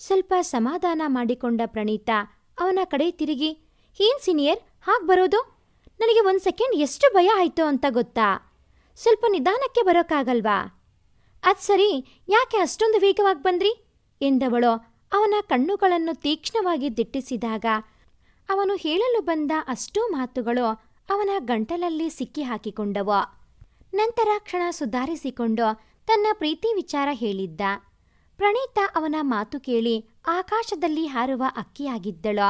A: ಸ್ವಲ್ಪ ಸಮಾಧಾನ ಮಾಡಿಕೊಂಡ ಪ್ರಣೀತಾ ಅವನ ಕಡೆ ತಿರುಗಿ, ಏನ್ ಸೀನಿಯರ್, ಹಾಗೆ ಬರೋದು? ನನಗೆ ಒಂದು ಸೆಕೆಂಡ್ ಎಷ್ಟು ಭಯ ಆಯ್ತು ಅಂತ ಗೊತ್ತಾ? ಸ್ವಲ್ಪ ನಿಧಾನಕ್ಕೆ ಬರೋಕ್ಕಾಗಲ್ವಾ? ಅದು ಸರಿ, ಯಾಕೆ ಅಷ್ಟೊಂದು ವೇಗವಾಗಿ ಬಂದ್ರಿ? ಎಂದವಳು, ಅವನ ಕಣ್ಣುಗಳನ್ನು ತೀಕ್ಷ್ಣವಾಗಿ ದಿಟ್ಟಿಸಿದಾಗ ಅವನು ಹೇಳಲು ಬಂದ ಅಷ್ಟೂ ಮಾತುಗಳು ಅವನ ಗಂಟಲಲ್ಲಿ ಸಿಕ್ಕಿ ಹಾಕಿಕೊಂಡವು ನಂತರ ಕ್ಷಣ ಸುಧಾರಿಸಿಕೊಂಡು ತನ್ನ ಪ್ರೀತಿ ವಿಚಾರ ಹೇಳಿದ್ದ. ಪ್ರಣೀತಾ ಅವನ ಮಾತು ಕೇಳಿ ಆಕಾಶದಲ್ಲಿ ಹಾರುವ ಅಕ್ಕಿಯಾಗಿದ್ದಳು.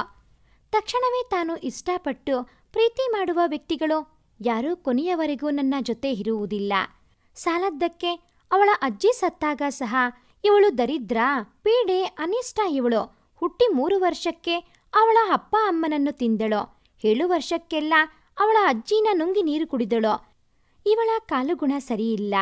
A: ತಕ್ಷಣವೇ ತಾನು ಇಷ್ಟಪಟ್ಟು ಪ್ರೀತಿ ಮಾಡುವ ವ್ಯಕ್ತಿಗಳು ಯಾರೂ ಕೊನೆಯವರೆಗೂ ನನ್ನ ಜೊತೆ ಇರುವುದಿಲ್ಲ. ಸಾಲದ್ದಕ್ಕೆ ಅವಳ ಅಜ್ಜಿ ಸತ್ತಾಗ ಸಹ ಇವಳು ದರಿದ್ರ, ಪೀಡೆ, ಅನಿಷ್ಟ ಇವಳು. ಹುಟ್ಟಿ ಮೂರು ವರ್ಷಕ್ಕೆ ಅವಳ ಅಪ್ಪ ಅಮ್ಮನನ್ನು ತಿಂದಳು. ಏಳು ವರ್ಷಕ್ಕೆಲ್ಲ ಅವಳ ಅಜ್ಜಿನ ನುಂಗಿ ನೀರು ಕುಡಿದಳು. ಇವಳ ಕಾಲುಗುಣ ಸರಿಯಿಲ್ಲ.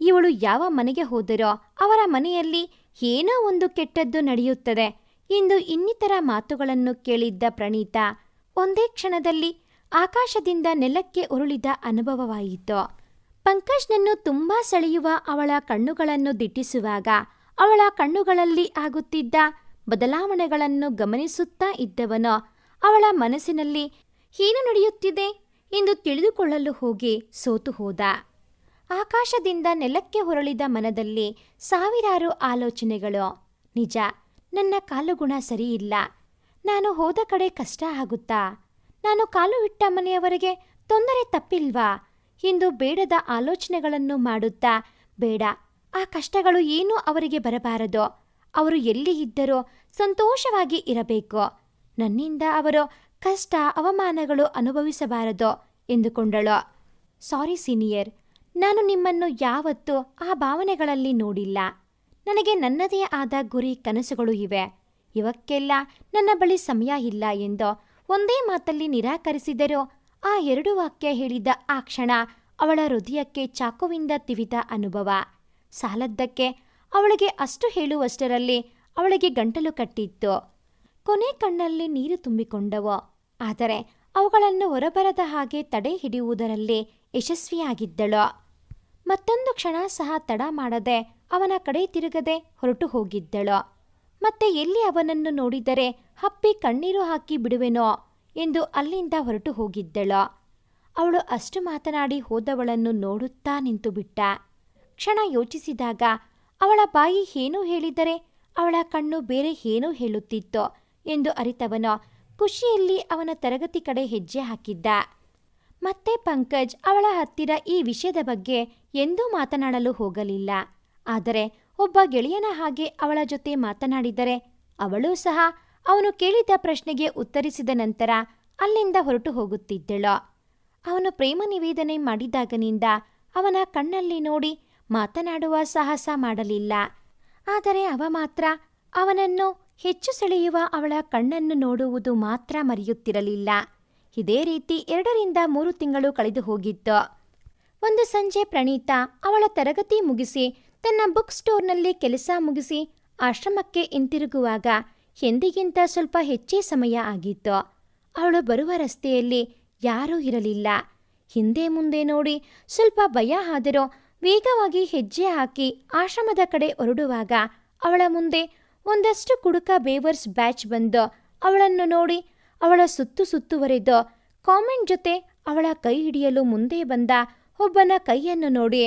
A: ಇವಳು ಯಾವ ಮನೆಗೆ ಹೋದರೋ ಅವರ ಮನೆಯಲ್ಲಿ ಏನೋ ಒಂದು ಕೆಟ್ಟದ್ದು ನಡೆಯುತ್ತದೆ. ಎಂದು ಇನ್ನಿತರ ಮಾತುಗಳನ್ನು ಕೇಳಿದ್ದ ಪ್ರಣೀತಾ, ಒಂದೇ ಕ್ಷಣದಲ್ಲಿ ಆಕಾಶದಿಂದ ನೆಲಕ್ಕೆ ಉರುಳಿದ ಅನುಭವವಾಯಿತು. ಪಂಕಜ್ನನ್ನು ತುಂಬಾ ಸೆಳೆಯುವ ಅವಳ ಕಣ್ಣುಗಳನ್ನು ದಿಟ್ಟಿಸುವಾಗ ಅವಳ ಕಣ್ಣುಗಳಲ್ಲಿ ಆಗುತ್ತಿದ್ದ ಬದಲಾವಣೆಗಳನ್ನು ಗಮನಿಸುತ್ತಾ ಇದ್ದವನೋ ಅವಳ ಮನಸ್ಸಿನಲ್ಲಿ ಏನು ನಡೆಯುತ್ತಿದೆ ಎಂದು ತಿಳಿದುಕೊಳ್ಳಲು ಹೋಗಿ ಸೋತು ಹೋದ. ಆಕಾಶದಿಂದ ನೆಲಕ್ಕೆ ಹೊರಳಿದ ಮನದಲ್ಲಿ ಸಾವಿರಾರು ಆಲೋಚನೆಗಳು. ನಿಜ, ನನ್ನ ಕಾಲುಗುಣ ಸರಿಯಿಲ್ಲ. ನಾನು ಹೋದ ಕಡೆ ಕಷ್ಟ ಆಗುತ್ತಾ? ನಾನು ಕಾಲು ಇಟ್ಟ ಮನೆಯವರಿಗೆ ತೊಂದರೆ ತಪ್ಪಿಲ್ವಾ? ಎಂದು ಬೇಡದ ಆಲೋಚನೆಗಳನ್ನು ಮಾಡುತ್ತಾ, ಬೇಡ, ಆ ಕಷ್ಟಗಳು ಏನೂ ಅವರಿಗೆ ಬರಬಾರದು. ಅವರು ಎಲ್ಲಿ ಇದ್ದರೋ ಸಂತೋಷವಾಗಿ ಇರಬೇಕು. ನನ್ನಿಂದ ಅವರು ಕಷ್ಟ, ಅವಮಾನಗಳು ಅನುಭವಿಸಬಾರದು ಎಂದುಕೊಂಡಳು. ಸಾರಿ ಸೀನಿಯರ್, ನಾನು ನಿಮ್ಮನ್ನು ಯಾವತ್ತೂ ಆ ಭಾವನೆಗಳಲ್ಲಿ ನೋಡಿಲ್ಲ. ನನಗೆ ನನ್ನದೇ ಆದ ಗುರಿ ಕನಸುಗಳು ಇವೆ. ಇವಕ್ಕೆಲ್ಲ ನನ್ನ ಬಳಿ ಸಮಯ ಇಲ್ಲ ಎಂದು ಒಂದೇ ಮಾತಲ್ಲಿ ನಿರಾಕರಿಸಿದರೂ ಆ ಎರಡು ವಾಕ್ಯ ಹೇಳಿದ ಆ ಕ್ಷಣ ಅವಳ ಹೃದಯಕ್ಕೆ ಚಾಕುವಿಂದ ತಿವಿದ ಅನುಭವ. ಸಾಲದ್ದಕ್ಕೆ ಅವಳಿಗೆ ಅಷ್ಟು ಹೇಳುವಷ್ಟರಲ್ಲಿ ಅವಳಿಗೆ ಗಂಟಲು ಕಟ್ಟಿತ್ತು. ಕೊನೆ ಕಣ್ಣಲ್ಲಿ ನೀರು ತುಂಬಿಕೊಂಡವು. ಆದರೆ ಅವುಗಳನ್ನು ಹೊರಬರದ ಹಾಗೆ ತಡೆ ಹಿಡಿಯುವುದರಲ್ಲಿ ಯಶಸ್ವಿಯಾಗಿದ್ದಳು. ಮತ್ತೊಂದು ಕ್ಷಣ ಸಹ ತಡ ಮಾಡದೆ ಅವನ ಕಡೆ ತಿರುಗದೆ ಹೊರಟು ಹೋಗಿದ್ದಳು. ಮತ್ತೆ ಎಲ್ಲಿ ಅವನನ್ನು ನೋಡಿದರೆ ಹಪ್ಪಿ ಕಣ್ಣೀರು ಹಾಕಿ ಬಿಡುವೆನೋ? ಎಂದು ಅಲ್ಲಿಂದ ಹೊರಟು ಹೋಗಿದ್ದಳು. ಅವಳು ಅಷ್ಟು ಮಾತನಾಡಿ ಹೋದವಳನ್ನು ನೋಡುತ್ತಾ ನಿಂತು ಬಿಟ್ಟ. ಕ್ಷಣ ಯೋಚಿಸಿದಾಗ ಅವಳ ಬಾಯಿ ಏನೂ ಹೇಳಿದರೆ ಅವಳ ಕಣ್ಣು ಬೇರೆ ಏನೂ ಹೇಳುತ್ತಿತ್ತೋ ಎಂದು ಅರಿತವನು ಖುಷಿಯಲ್ಲಿ ಅವನ ತರಗತಿ ಕಡೆ ಹೆಜ್ಜೆ ಹಾಕಿದ್ದ. ಮತ್ತೆ ಪಂಕಜ್ ಅವಳ ಹತ್ತಿರ ಈ ವಿಷಯದ ಬಗ್ಗೆ ಎಂದೂ ಮಾತನಾಡಲು ಹೋಗಲಿಲ್ಲ. ಆದರೆ ಒಬ್ಬ ಗೆಳೆಯನ ಹಾಗೆ ಅವಳ ಜೊತೆ ಮಾತನಾಡಿದರೆ ಅವಳೂ ಸಹ ಅವನು ಕೇಳಿದ ಪ್ರಶ್ನೆಗೆ ಉತ್ತರಿಸಿದ ನಂತರ ಅಲ್ಲಿಂದ ಹೊರಟು ಹೋಗುತ್ತಿದ್ದಳು. ಅವನು ಪ್ರೇಮ ನಿವೇದನೆ ಮಾಡಿದಾಗನಿಂದ ಅವನ ಕಣ್ಣಲ್ಲಿ ನೋಡಿ ಮಾತನಾಡುವ ಸಾಹಸ ಮಾಡಲಿಲ್ಲ. ಆದರೆ ಅವ ಮಾತ್ರ ಅವನನ್ನು ಹೆಚ್ಚು ಸೆಳೆಯುವ ಅವಳ ಕಣ್ಣನ್ನು ನೋಡುವುದು ಮಾತ್ರ ಮರೆಯುತ್ತಿರಲಿಲ್ಲ. ಇದೇ ರೀತಿ ಎರಡರಿಂದ ಮೂರು ತಿಂಗಳು ಕಳೆದು ಹೋಗಿತ್ತು. ಒಂದು ಸಂಜೆ ಪ್ರಣೀತಾ ಅವಳ ತರಗತಿ ಮುಗಿಸಿ ತನ್ನ ಬುಕ್ ಸ್ಟೋರ್ನಲ್ಲಿ ಕೆಲಸ ಮುಗಿಸಿ ಆಶ್ರಮಕ್ಕೆ ಹಿಂತಿರುಗುವಾಗ ಎಂದಿಗಿಂತ ಸ್ವಲ್ಪ ಹೆಚ್ಚೇ ಸಮಯ ಆಗಿತ್ತು. ಅವಳು ಬರುವ ರಸ್ತೆಯಲ್ಲಿ ಯಾರೂ ಇರಲಿಲ್ಲ. ಹಿಂದೆ ಮುಂದೆ ನೋಡಿ ಸ್ವಲ್ಪ ಭಯ ಆದರೂ ವೇಗವಾಗಿ ಹೆಜ್ಜೆ ಹಾಕಿ ಆಶ್ರಮದ ಕಡೆ ಹೊರಡುವಾಗ ಅವಳ ಮುಂದೆ ಒಂದಷ್ಟು ಕುಡುಕ ಬೇವರ್ಸ್ ಬ್ಯಾಚ್ ಬಂದು ಅವಳನ್ನು ನೋಡಿ ಅವಳ ಸುತ್ತು ಸುತ್ತುವರೆದು ಕಾಮೆಂಟ್ ಜೊತೆ ಅವಳ ಕೈ ಹಿಡಿಯಲು ಮುಂದೆ ಬಂದ ಒಬ್ಬನ ಕೈಯನ್ನು ನೋಡಿ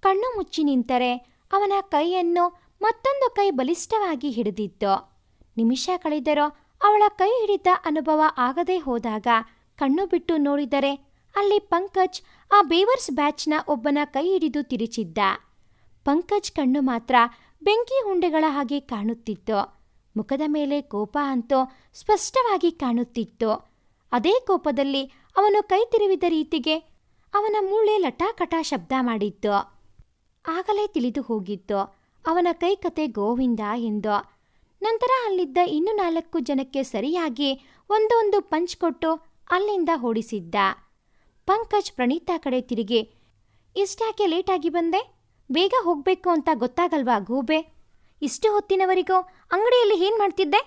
A: ಕಣ್ಣು ಮುಚ್ಚಿ ನಿಂತರೆ ಅವನ ಕೈಯನ್ನು ಮತ್ತೊಂದು ಕೈ ಬಲಿಷ್ಠವಾಗಿ ಹಿಡಿದಿತ್ತು. ನಿಮಿಷ ಕಳೆದರೋ ಅವಳ ಕೈ ಹಿಡಿದ ಅನುಭವ ಆಗದೆ ಹೋದಾಗ ಕಣ್ಣು ಬಿಟ್ಟು ನೋಡಿದರೆ ಅಲ್ಲಿ ಪಂಕಜ್ ಆ ಬೇವರ್ಸ್ ಬ್ಯಾಚ್ನ ಒಬ್ಬನ ಕೈ ಹಿಡಿದು ತಿರುಚಿದ್ದ. ಪಂಕಜ್ ಕಣ್ಣು ಮಾತ್ರ ಬೆಂಕಿ ಹುಂಡೆಗಳ ಹಾಗೆ ಕಾಣುತ್ತಿತ್ತು. ಮುಖದ ಮೇಲೆ ಕೋಪ ಅಂತೂ ಸ್ಪಷ್ಟವಾಗಿ ಕಾಣುತ್ತಿತ್ತು. ಅದೇ ಕೋಪದಲ್ಲಿ ಅವನು ಕೈ ತಿರುವಿದ ರೀತಿಗೆ ಅವನ ಮೂಳೆ ಲಟಾಕಟ ಶಬ್ದ ಮಾಡಿತ್ತು. ಆಗಲೇ ತಿಳಿದು ಹೋಗಿತ್ತು. ಅವನ ಕೈ ಕತೆ ಗೋವಿಂದ ಎಂದು ನಂತರ ಅಲ್ಲಿದ್ದ ಇನ್ನು ನಾಲ್ಕು ಜನಕ್ಕೆ ಸರಿಯಾಗಿ ಒಂದೊಂದು ಪಂಚ್ ಕೊಟ್ಟು ಅಲ್ಲಿಂದ ಓಡಿಸಿದ್ದ. ಪಂಕಜ್ ಪ್ರಣೀತಾ ಕಡೆ ತಿರುಗಿ ಇಷ್ಟ್ಯಾಕೆ ಲೇಟಾಗಿ ಬಂದೆ? ಬೇಗ ಹೋಗ್ಬೇಕು ಅಂತ ಗೊತ್ತಾಗಲ್ವಾ ಗೂಬೆ? ಇಷ್ಟು ಹೊತ್ತಿನವರೆಗೂ ಅಂಗಡಿಯಲ್ಲಿ ಏನು ಮಾಡ್ತಿದ್ದೆ?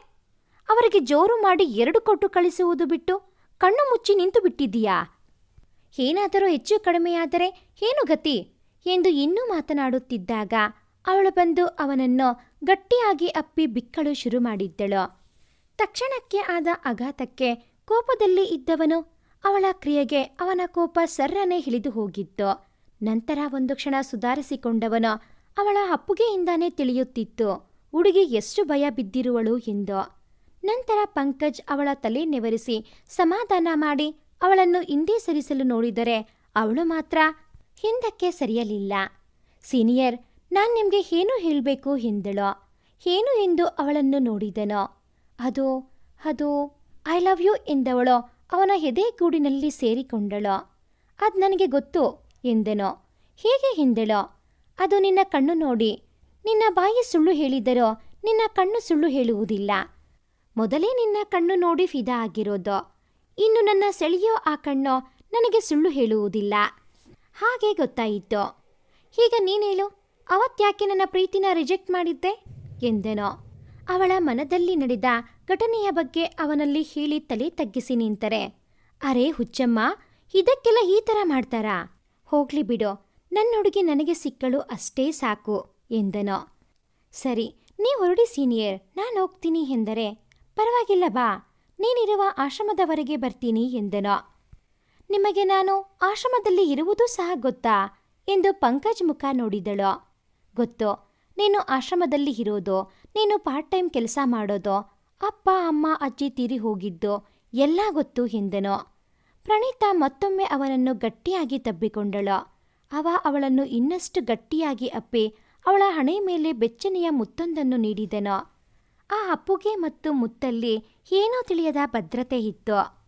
A: ಅವರಿಗೆ ಜೋರು ಮಾಡಿ ಎರಡು ಕೊಟ್ಟು ಕಳಿಸುವುದು ಬಿಟ್ಟು ಕಣ್ಣು ಮುಚ್ಚಿ ನಿಂತು ಬಿಟ್ಟಿದ್ದೀಯಾ? ಏನಾದರೂ ಹೆಚ್ಚು ಕಡಿಮೆಯಾದರೆ ಏನು ಗತಿ? ಎಂದು ಇನ್ನೂ ಮಾತನಾಡುತ್ತಿದ್ದಾಗ ಅವಳು ಬಂದು ಅವನನ್ನು ಗಟ್ಟಿಯಾಗಿ ಅಪ್ಪಿ ಬಿಕ್ಕಳು ಶುರು ಮಾಡಿದ್ದಳು. ತಕ್ಷಣಕ್ಕೆ ಆದ ಆಘಾತಕ್ಕೆ ಕೋಪದಲ್ಲಿ ಇದ್ದವನು ಅವಳ ಕ್ರಿಯೆಗೆ ಅವನ ಕೋಪ ಸರ್ರನೆ ಹಿಡಿದು ಹೋಗಿತ್ತು. ನಂತರ ಒಂದು ಕ್ಷಣ ಸುಧಾರಿಸಿಕೊಂಡವನು ಅವಳ ಅಪ್ಪುಗೆಯಿಂದಾನೇ ತಿಳಿಯುತ್ತಿತ್ತು. ಹುಡುಗಿ ಎಷ್ಟು ಭಯ ಬಿದ್ದಿರುವಳು ಎಂದು. ನಂತರ ಪಂಕಜ್ ಅವಳ ತಲೆ ನೆವರಿಸಿ ಸಮಾಧಾನ ಮಾಡಿ ಅವಳನ್ನು ಹಿಂದೆ ಸರಿಸಲು ನೋಡಿದರೆ ಅವಳು ಮಾತ್ರ ಹಿಂದಕ್ಕೆ ಸರಿಯಲಿಲ್ಲ. ಸೀನಿಯರ್ ನಾನು ನಿಮಗೆ ಏನು ಹೇಳಬೇಕು ಎಂದಳು ಏನು ಎಂದು ಅವಳನ್ನು ನೋಡಿದನು. ಅದು ಅದು ಐ ಲವ್ ಯು ಎಂದವಳು ಅವನ ಎದೆಗೂಡಿನಲ್ಲಿ ಸೇರಿಕೊಂಡಳು. ಅದು ನನಗೆ ಗೊತ್ತು ಎಂದನು. ಹೇಗೆ ಹಿಂದಳ? ಅದು ನಿನ್ನ ಕಣ್ಣು ನೋಡಿ. ನಿನ್ನ ಬಾಯಿ ಸುಳ್ಳು ಹೇಳಿದರೋ ನಿನ್ನ ಕಣ್ಣು ಸುಳ್ಳು ಹೇಳುವುದಿಲ್ಲ. ಮೊದಲೇ ನಿನ್ನ ಕಣ್ಣು ನೋಡಿ ಫಿದಾ ಆಗಿರೋದು. ಇನ್ನು ನನ್ನ ಸೆಳೆಯೋ ಆ ಕಣ್ಣು ನನಗೆ ಸುಳ್ಳು ಹೇಳುವುದಿಲ್ಲ. ಹಾಗೆ ಗೊತ್ತಾಯಿತು. ಈಗ ನೀನೇಳು ಅವತ್ತ್ಯಾಕೆ ನನ್ನ ಪ್ರೀತಿನ ರಿಜೆಕ್ಟ್ ಮಾಡಿದ್ದೆ? ಎಂದೆನೋ. ಅವಳ ಮನದಲ್ಲಿ ನಡೆದ ಘಟನೆಯ ಬಗ್ಗೆ ಅವನಲ್ಲಿ ಹೇಳಿ ತಲೆ ತಗ್ಗಿಸಿ ನಿಂತರೆ. ಅರೆ ಹುಚ್ಚಮ್ಮ, ಇದಕ್ಕೆಲ್ಲ ಈ ಥರ ಮಾಡ್ತಾರಾ? ಹೋಗ್ಲಿ ಬಿಡು ನನ್ನ ಹುಡುಗಿ ನನಗೆ ಸಿಕ್ಕಳು ಅಷ್ಟೇ ಸಾಕು, ಎಂದನೋ. ಸರಿ ನೀ ಹೊರಡಿ ಸೀನಿಯರ್, ನಾನು ಹೋಗ್ತೀನಿ ಎಂದರೆ, ಪರವಾಗಿಲ್ಲ ಬಾ, ನೀನಿರುವ ಆಶ್ರಮದವರೆಗೆ ಬರ್ತೀನಿ ಎಂದನೋ. ನಿಮಗೆ ನಾನು ಆಶ್ರಮದಲ್ಲಿ ಇರುವುದೂ ಸಹ ಗೊತ್ತಾ? ಎಂದು ಪಂಕಜ್ ಮುಖ ನೋಡಿದಳು. ಗೊತ್ತು? ನೀನು ಆಶ್ರಮದಲ್ಲಿ ಇರೋದು? ನೀನು ಪಾರ್ಟ್ ಟೈಮ್ ಕೆಲಸ ಮಾಡೋದು? ಅಪ್ಪ, ಅಮ್ಮ, ಅಜ್ಜಿ ತೀರಿ ಹೋಗಿದ್ದು? ಎಲ್ಲ ಗೊತ್ತು ಎಂದನು ಪ್ರಣೀತಾ ಮತ್ತೊಮ್ಮೆ ಅವನನ್ನು ಗಟ್ಟಿಯಾಗಿ ತಬ್ಬಿಕೊಂಡಳು. ಅವ ಅವಳನ್ನು ಇನ್ನಷ್ಟು ಗಟ್ಟಿಯಾಗಿ ಅಪ್ಪಿ ಅವಳ ಹಣೆ ಮೇಲೆ ಬೆಚ್ಚನೆಯ ಮುತ್ತೊಂದನ್ನು ನೀಡಿದನು? ಆ ಅಪ್ಪುಗೆ ಮತ್ತು ಮುತ್ತಲ್ಲಿ ಏನೋ ತಿಳಿಯದ ಭದ್ರತೆ ಇತ್ತು?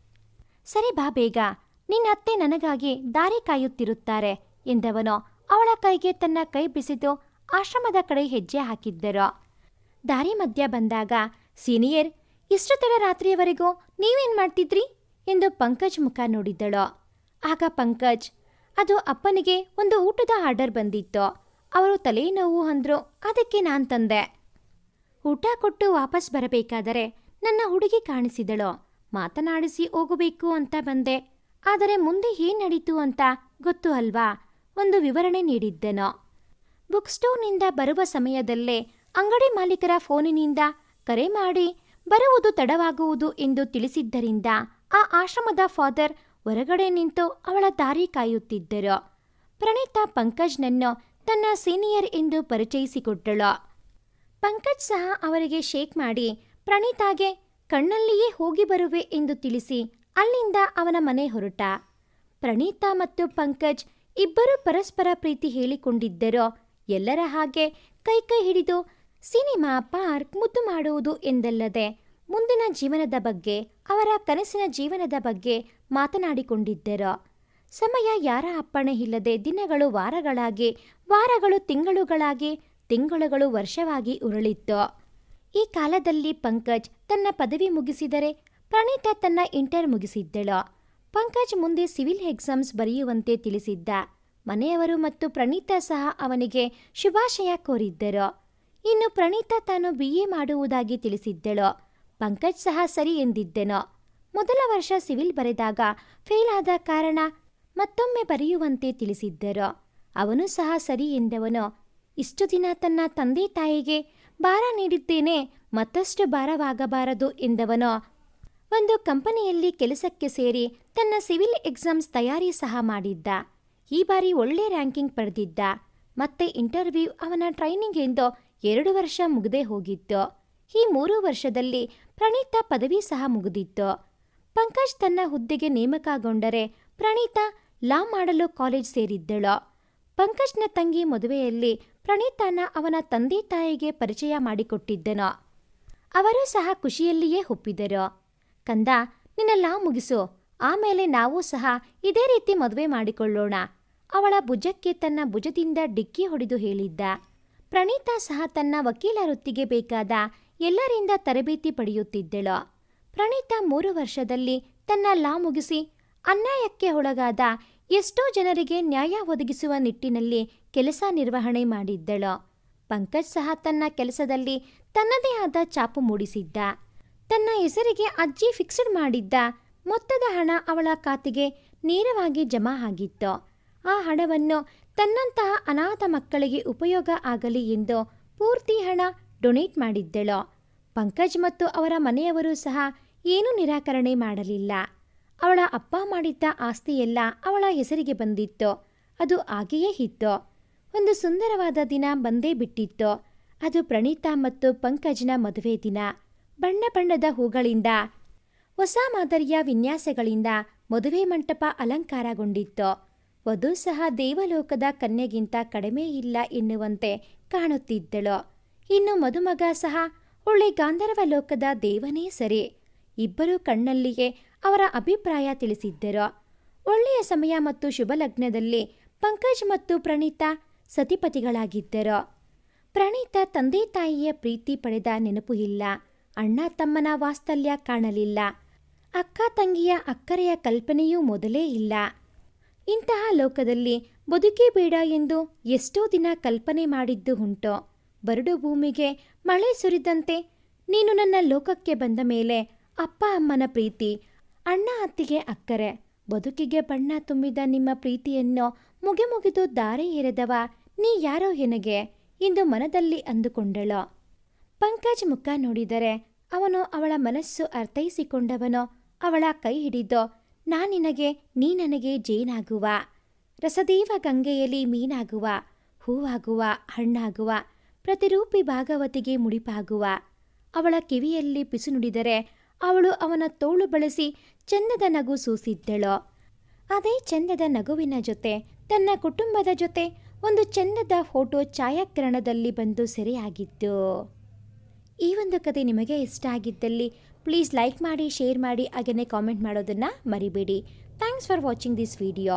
A: ಸರಿ ಬಾ ಬೇಗ. ನಿನ್ನ ಅತ್ತೆ ನನಗಾಗಿ ದಾರಿ ಕಾಯುತ್ತಿರುತ್ತಾರೆ ಎಂದವನು? ಅವಳ ಕೈಗೆ ತನ್ನ ಕೈ ಬಿಸಿದು ಆಶ್ರಮದ ಕಡೆ ಹೆಜ್ಜೆ ಹಾಕಿದ್ದರು. ದಾರಿ ಮಧ್ಯ ಬಂದಾಗ, ಸೀನಿಯರ್ ಇಷ್ಟು ತಡ ರಾತ್ರಿಯವರೆಗೂ ನೀವೇನು ಮಾಡ್ತಿದ್ರಿ? ಎಂದು ಪಂಕಜ್ ಮುಖ ನೋಡಿದ್ದಳು. ಆಗ ಪಂಕಜ್, ಅದು ಅಪ್ಪನಿಗೆ ಒಂದು ಊಟದ ಆರ್ಡರ್ ಬಂದಿತ್ತು. ಅವರು ತಲೆನೋವು ಅಂದ್ರು ಅದಕ್ಕೆ ನಾನು ತಂದೆ. ಊಟ ಕೊಟ್ಟು ವಾಪಸ್ ಬರಬೇಕಾದರೆ ನನ್ನ ಹುಡುಗಿ ಕಾಣಿಸಿದಳು. ಮಾತನಾಡಿಸಿ ಹೋಗಬೇಕು ಅಂತ ಬಂದೆ. ಆದರೆ ಮುಂದೆ ಏನ್ ನಡೀತು ಅಂತ ಗೊತ್ತು ಅಲ್ವಾ? ಒಂದು ವಿವರಣೆ ನೀಡಿದ್ದೆನೋ. ಬುಕ್ ಸ್ಟೋರ್ನಿಂದ ಬರುವ ಸಮಯದಲ್ಲೇ ಅಂಗಡಿ ಮಾಲೀಕರ ಫೋನಿನಿಂದ ಕರೆ ಮಾಡಿ ಬರುವುದು ತಡವಾಗುವುದು ಎಂದು ತಿಳಿಸಿದ್ದರಿಂದ ಆ ಆಶ್ರಮದ ಫಾದರ್ ಹೊರಗಡೆ ನಿಂತು ಅವಳ ದಾರಿ ಕಾಯುತ್ತಿದ್ದರು. ಪ್ರಣೀತಾ ಪಂಕಜ್ನನ್ನು ತನ್ನ ಸೀನಿಯರ್ ಎಂದು ಪರಿಚಯಿಸಿಕೊಟ್ಟಳು. ಪಂಕಜ್ ಸಹ ಅವರಿಗೆ ಶೇಕ್ ಮಾಡಿ, ಪ್ರಣೀತಾಗೆ ಕಣ್ಣಲ್ಲಿಯೇ ಹೋಗಿ ಬರುವೆ ಎಂದು ತಿಳಿಸಿ ಅಲ್ಲಿಂದ ಅವನ ಮನೆ ಹೊರಟ. ಪ್ರಣೀತಾ ಮತ್ತು ಪಂಕಜ್ ಇಬ್ಬರು ಪರಸ್ಪರ ಪ್ರೀತಿ ಹೇಳಿಕೊಂಡಿದ್ದರೋ. ಎಲ್ಲರ ಹಾಗೆ ಕೈ ಕೈ ಹಿಡಿದು ಸಿನಿಮಾ ಪಾರ್ಕ್ ಮುದ್ದು ಮಾಡುವುದು ಎಂದಲ್ಲದೆ ಮುಂದಿನ ಜೀವನದ ಬಗ್ಗೆ, ಅವರ ಕನಸಿನ ಜೀವನದ ಬಗ್ಗೆ ಮಾತನಾಡಿಕೊಂಡಿದ್ದರು. ಸಮಯ ಯಾರ ಅಪ್ಪಣೆ ಇಲ್ಲದೆ ದಿನಗಳು ವಾರಗಳಾಗಿ, ವಾರಗಳು ತಿಂಗಳುಗಳಾಗಿ, ತಿಂಗಳುಗಳು ವರ್ಷವಾಗಿ ಉರುಳಿತ್ತು. ಈ ಕಾಲದಲ್ಲಿ ಪಂಕಜ್ ತನ್ನ ಪದವಿ ಮುಗಿಸಿದರೆ ಪ್ರಣೀತಾ ತನ್ನ ಇಂಟರ್ ಮುಗಿಸಿದ್ದಳು. ಪಂಕಜ್ ಮುಂದೆ ಸಿವಿಲ್ ಎಕ್ಸಾಮ್ಸ್ ಬರೆಯುವಂತೆ ತಿಳಿಸಿದ್ದ. ಮನೆಯವರು ಮತ್ತು ಪ್ರಣೀತಾ ಸಹ ಅವನಿಗೆ ಶುಭಾಶಯ ಕೋರಿದ್ದರು. ಇನ್ನು ಪ್ರಣೀತಾ ತಾನು ಬಿ ಎ ಮಾಡುವುದಾಗಿ ತಿಳಿಸಿದ್ದಳು. ಪಂಕಜ್ ಸಹ ಸರಿ ಎಂದಿದ್ದೆನೋ. ಮೊದಲ ವರ್ಷ ಸಿವಿಲ್ ಬರೆದಾಗ ಫೇಲ್ ಆದ ಕಾರಣ ಮತ್ತೊಮ್ಮೆ ಬರೆಯುವಂತೆ ತಿಳಿಸಿದ್ದರು. ಅವನು ಸಹ ಸರಿ ಎಂದವನು. ಇಷ್ಟು ದಿನ ತನ್ನ ತಂದೆ ತಾಯಿಗೆ ಭಾರ ನೀಡಿದ್ದೇನೆ, ಮತ್ತಷ್ಟು ಭಾರವಾಗಬಾರದು ಎಂದವನು. ಒಂದು ಕಂಪನಿಯಲ್ಲಿ ಕೆಲಸಕ್ಕೆ ಸೇರಿ ತನ್ನ ಸಿವಿಲ್ ಎಕ್ಸಾಮ್ಸ್ ತಯಾರಿ ಸಹ ಮಾಡಿದ್ದ. ಈ ಬಾರಿ ಒಳ್ಳೆ ರ್ಯಾಂಕಿಂಗ್ ಪಡೆದಿದ್ದ. ಮತ್ತೆ ಇಂಟರ್ವ್ಯೂ ಅವನ ಟ್ರೈನಿಂಗ್ ಎಂದು ಎರಡು ವರ್ಷ ಮುಗದೆ ಹೋಗಿತ್ತು. ಈ ಮೂರು ವರ್ಷದಲ್ಲಿ ಪ್ರಣೀತ ಪದವಿ ಸಹ ಮುಗಿದಿತ್ತು. ಪಂಕಜ್ ತನ್ನ ಹುದ್ದೆಗೆ ನೇಮಕಗೊಂಡರೆ ಪ್ರಣೀತಾ ಲಾ ಮಾಡಲು ಕಾಲೇಜ್ ಸೇರಿದ್ದಳು. ಪಂಕಜ್ನ ತಂಗಿ ಮದುವೆಯಲ್ಲಿ ಪ್ರಣೀತನ ಅವನ ತಂದೆ ತಾಯಿಗೆ ಪರಿಚಯ ಮಾಡಿಕೊಟ್ಟಿದ್ದನು. ಅವರು ಸಹ ಖುಷಿಯಲ್ಲಿಯೇ ಒಪ್ಪಿದರು. ಕಂದ, ನಿನ್ನ ಲಾ ಮುಗಿಸು. ಆಮೇಲೆ ನಾವು ಸಹ ಇದೇ ರೀತಿ ಮದುವೆ ಮಾಡಿಕೊಳ್ಳೋಣ. ಅವಳ ಭುಜಕ್ಕೆ ತನ್ನ ಭುಜದಿಂದ ಡಿಕ್ಕಿ ಹೊಡೆದು ಹೇಳಿದ್ದ. ಪ್ರಣೀತಾ ಸಹ ತನ್ನ ವಕೀಲ ವೃತ್ತಿಗೆ ಬೇಕಾದ ಎಲ್ಲರಿಂದ ತರಬೇತಿ ಪಡೆಯುತ್ತಿದ್ದಳು. ಪ್ರಣೀತಾ ಮೂರು ವರ್ಷದಲ್ಲಿ ತನ್ನ ಲಾ ಮುಗಿಸಿ ಅನ್ಯಾಯಕ್ಕೆ ಒಳಗಾದ ಎಷ್ಟೋ ಜನರಿಗೆ ನ್ಯಾಯ ಒದಗಿಸುವ ನಿಟ್ಟಿನಲ್ಲಿ ಕೆಲಸ ನಿರ್ವಹಣೆ ಮಾಡಿದ್ದಳು. ಪಂಕಜ್ ಸಹ ತನ್ನ ಕೆಲಸದಲ್ಲಿ ತನ್ನದೇ ಆದ ಚಾಪು ಮೂಡಿಸಿದ್ದ. ತನ್ನ ಹೆಸರಿಗೆ ಅಜ್ಜಿ ಫಿಕ್ಸ್ಡ್ ಮಾಡಿದ್ದ ಮೊತ್ತದ ಹಣ ಅವಳ ಖಾತೆಗೆ ನೇರವಾಗಿ ಜಮಾ ಆಗಿತ್ತು. ಆ ಹಣವನ್ನು ತನ್ನಂತಹ ಅನಾಥ ಮಕ್ಕಳಿಗೆ ಉಪಯೋಗ ಆಗಲಿ ಎಂದು ಪೂರ್ತಿ ಹಣ ಡೊನೇಟ್ ಮಾಡಿದ್ದಳು. ಪಂಕಜ್ ಮತ್ತು ಅವರ ಮನೆಯವರು ಸಹ ಏನೂ ನಿರಾಕರಣೆ ಮಾಡಲಿಲ್ಲ. ಅವಳ ಅಪ್ಪ ಮಾಡಿದ್ದ ಆಸ್ತಿಯೆಲ್ಲ ಅವಳ ಹೆಸರಿಗೆ ಬಂದಿತ್ತು. ಅದು ಹಾಗೆಯೇ ಇತ್ತು. ಒಂದು ಸುಂದರವಾದ ದಿನ ಬಂದೇ ಬಿಟ್ಟಿತ್ತು. ಅದು ಪ್ರಣೀತಾ ಮತ್ತು ಪಂಕಜ್ನ ಮದುವೆ ದಿನ. ಬಣ್ಣ ಬಣ್ಣದ ಹೂಗಳಿಂದ ಹೊಸ ಮಾದರಿಯ ವಿನ್ಯಾಸಗಳಿಂದ ಮದುವೆ ಮಂಟಪ ಅಲಂಕಾರಗೊಂಡಿತ್ತು. ವಧು ಸಹ ದೇವಲೋಕದ ಕನ್ಯೆಗಿಂತ ಕಡಿಮೆ ಇಲ್ಲ ಎನ್ನುವಂತೆ ಕಾಣುತ್ತಿದ್ದಳು. ಇನ್ನು ಮದುಮಗ ಸಹ ಒಳ್ಳೆ ಗಾಂಧರ್ವ ಲೋಕದ ದೇವನೇ ಸರಿ. ಇಬ್ಬರೂ ಕಣ್ಣಲ್ಲಿಯೇ ಅವರ ಅಭಿಪ್ರಾಯ ತಿಳಿಸಿದ್ದರು. ಒಳ್ಳೆಯ ಸಮಯ ಮತ್ತು ಶುಭ ಲಗ್ನದಲ್ಲಿ ಪಂಕಜ್ ಮತ್ತು ಪ್ರಣೀತಾ ಸತಿಪತಿಗಳಾಗಿದ್ದರು. ಪ್ರಣೀತಾ ತಂದೆ ತಾಯಿಯ ಪ್ರೀತಿ ಪಡೆದ ನೆನಪು ಇಲ್ಲ. ಅಣ್ಣ ತಮ್ಮನ ವಾಸ್ತಲ್ಯ ಕಾಣಲಿಲ್ಲ. ಅಕ್ಕ ತಂಗಿಯ ಅಕ್ಕರೆಯ ಕಲ್ಪನೆಯೂ ಮೊದಲೇ ಇಲ್ಲ. ಇಂತಹ ಲೋಕದಲ್ಲಿ ಬದುಕೇ ಬೇಡ ಎಂದು ಎಷ್ಟೋ ದಿನ ಕಲ್ಪನೆ ಮಾಡಿದ್ದು ಉಂಟು. ಬರಡು ಭೂಮಿಗೆ ಮಳೆ ಸುರಿದಂತೆ ನೀನು ನನ್ನ ಲೋಕಕ್ಕೆ ಬಂದ ಮೇಲೆ ಅಪ್ಪ ಅಮ್ಮನ ಪ್ರೀತಿ, ಅಣ್ಣ ಅತ್ತಿಗೆ ಅಕ್ಕರೆ, ಬದುಕಿಗೆ ಬಣ್ಣ ತುಂಬಿದ ನಿಮ್ಮ ಪ್ರೀತಿಯನ್ನು ಮುಗೆ ಮುಗಿದು ದಾರೆ ಎರೆದವ ನೀ ಯಾರೋ ಹೆನಗೆ ಎಂದು ಮನದಲ್ಲಿ ಅಂದುಕೊಂಡಳು. ಪಂಕಜ್ ಮುಖ ನೋಡಿದರೆ ಅವನು ಅವಳ ಮನಸ್ಸು ಅರ್ಥೈಸಿಕೊಂಡವನು ಅವಳ ಕೈ ಹಿಡಿದು, ನಾ ನಿನಗೆ, ನೀ ನನಗೆ ಜೇನಾಗುವ. ರಸದೇವ ಗಂಗೆಯಲ್ಲಿ ಮೀನಾಗುವ, ಹೂವಾಗುವ, ಹಣ್ಣಾಗುವ, ಪ್ರತಿರೂಪಿ ಭಾಗವತಿಗೆ ಮುಡಿಪಾಗುವ. ಅವಳ ಕಿವಿಯಲ್ಲಿ ಪಿಸು ನುಡಿದರೆ ಅವಳು ಅವನ ತೋಳು ಬಳಸಿ ಚಂದದ ನಗು ಸೂಸಿದ್ದಳು. ಅದೇ ಚಂದದ ನಗುವಿನ ಜೊತೆ, ತನ್ನ ಕುಟುಂಬದ ಜೊತೆ ಒಂದು ಚಂದದ ಫೋಟೋ ಛಾಯಾಗ್ರಹಣದಲ್ಲಿ ಬಂದು ಸೆರೆಯಾಗಿತ್ತು. ಈ ಒಂದು ಕತೆ ನಿಮಗೆ ಇಷ್ಟ ಆಗಿದ್ದಲ್ಲಿ ಪ್ಲೀಸ್ ಲೈಕ್ ಮಾಡಿ ಶೇರ್ ಮಾಡಿ ಹಾಗೆಯೇ ಕಾಮೆಂಟ್ ಮಾಡೋದನ್ನು ಮರಿಬೇಡಿ. Thanks for watching this video